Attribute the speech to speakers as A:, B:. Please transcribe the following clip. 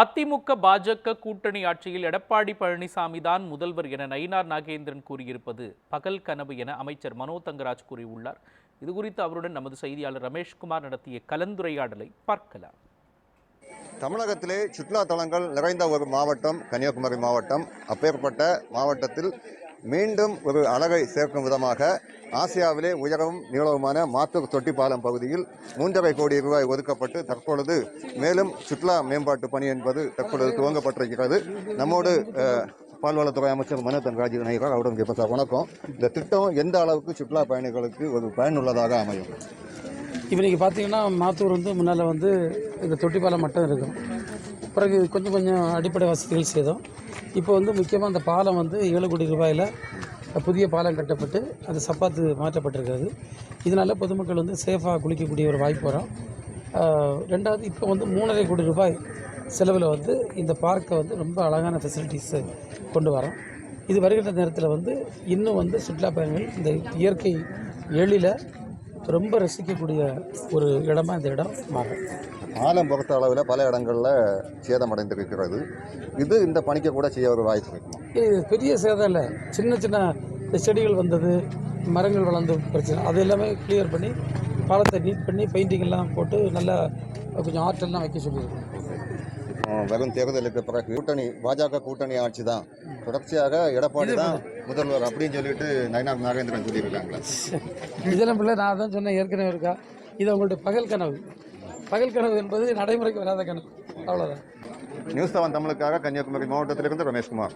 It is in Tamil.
A: அதிமுக பாஜக கூட்டணி ஆட்சியில் எடப்பாடி பழனிசாமி தான் முதல்வர் என நயினார் நாகேந்திரன் கூறியிருப்பது பகல் கனவு என அமைச்சர் மனோ தங்கராஜ் கூறியுள்ளார். இது குறித்து அவருடன் நமது செய்தியாளர் ரமேஷ்குமார் நடத்திய கலந்துரையாடலை பார்க்கலாம்.
B: தமிழகத்திலே சுற்றுலா தலங்கள் நிறைந்த ஒரு மாவட்டம் கன்னியாகுமரி மாவட்டம். அப்பேற்பட்ட மாவட்டத்தில் மீண்டும் ஒரு அழகை சேர்க்கும் விதமாக ஆசியாவிலே உயரவும் நீளவுமான மாத்தூர் தொட்டிப்பாலம் பகுதியில் மூன்றரை கோடி ரூபாய் ஒதுக்கப்பட்டு தற்பொழுது மேலும் சுற்றுலா மேம்பாட்டு பணி என்பது தற்பொழுது துவங்கப்பட்டிருக்கிறது. நம்மோடு பால்வளத்துறை அமைச்சர் மனோதன் ராஜீவ் இணைகிறார் அவருடன் இப்போ சார் வணக்கம். இந்த திட்டம் எந்த அளவுக்கு சுற்றுலா பயணிகளுக்கு ஒரு பயனுள்ளதாக அமையும்?
C: இப்போ நீங்கள் பார்த்தீங்கன்னா மாத்தூர் வந்து முன்னால் வந்து இந்த தொட்டிப்பாலம் மட்டும் இருக்கும் பிறகு கொஞ்சம் கொஞ்சம் அடிப்படை வசதிகள் செய்தோம். இப்போ வந்து முக்கியமாக அந்த பாலம் வந்து ஏழு கோடி ரூபாயில் புதிய பாலம் கட்டப்பட்டு அது சப்பாத்து மாற்றப்பட்டிருக்கிறது. இதனால் பொதுமக்கள் வந்து சேஃபாக குளிக்கக்கூடிய ஒரு வாய்ப்பு வரும். ரெண்டாவது இப்போ வந்து மூணரை கோடி ரூபாய் செலவில் வந்து இந்த பார்க்கை வந்து ரொம்ப அழகான ஃபெசிலிட்டிஸு கொண்டு வரோம். இது வருகின்ற நேரத்தில் வந்து இன்னும் வந்து சுற்றுலா பயணிகள் இந்த இயற்கை எழில ரொம்ப ரசிக்கக்கூடிய ஒரு இடமா இந்த இடம் மாறும்.
B: பாலம் பொறுத்த அளவில் பல இடங்களில் சேதமடைந்திருக்கிறது. இது இந்த பணிக்கு கூட செய்ய ஒரு வாய்ப்பு இருக்குமா?
C: இது பெரிய சேதம் இல்லை. சின்ன சின்ன செடிகள் வந்தது மரங்கள் வளர்ந்த பிரச்சனை. அது எல்லாமே கிளியர் பண்ணி பாலத்தை நீட் பண்ணி பெயிண்டிங் எல்லாம் போட்டு நல்லா கொஞ்சம் ஆர்ட்டெல்லாம் வைக்க சொல்லியிருக்கோம்
B: வரும் தேர்தலுக்கு பிறகு கூட்டணி பாஜக கூட்டணி ஆட்சி தான். தொடர்ச்சியாக எடப்பாடி தான் முதல்வர் அப்படின்னு சொல்லிட்டு நயனார் நாகேந்திரன் சொல்லியிருக்காங்களா
C: இதெல்லாம் பிள்ளை நான் தான் சொன்னேன் ஏற்கனவே இருக்கா? இது உங்களுடைய பகல் கனவு. பகல் கனவு என்பது நடைமுறைக்கு வராத கனவு. அவ்வளோதான்
B: நியூஸ் செவன் தமிழுக்காக கன்னியாகுமரி மாவட்டத்திலிருந்து ரமேஷ்குமார்.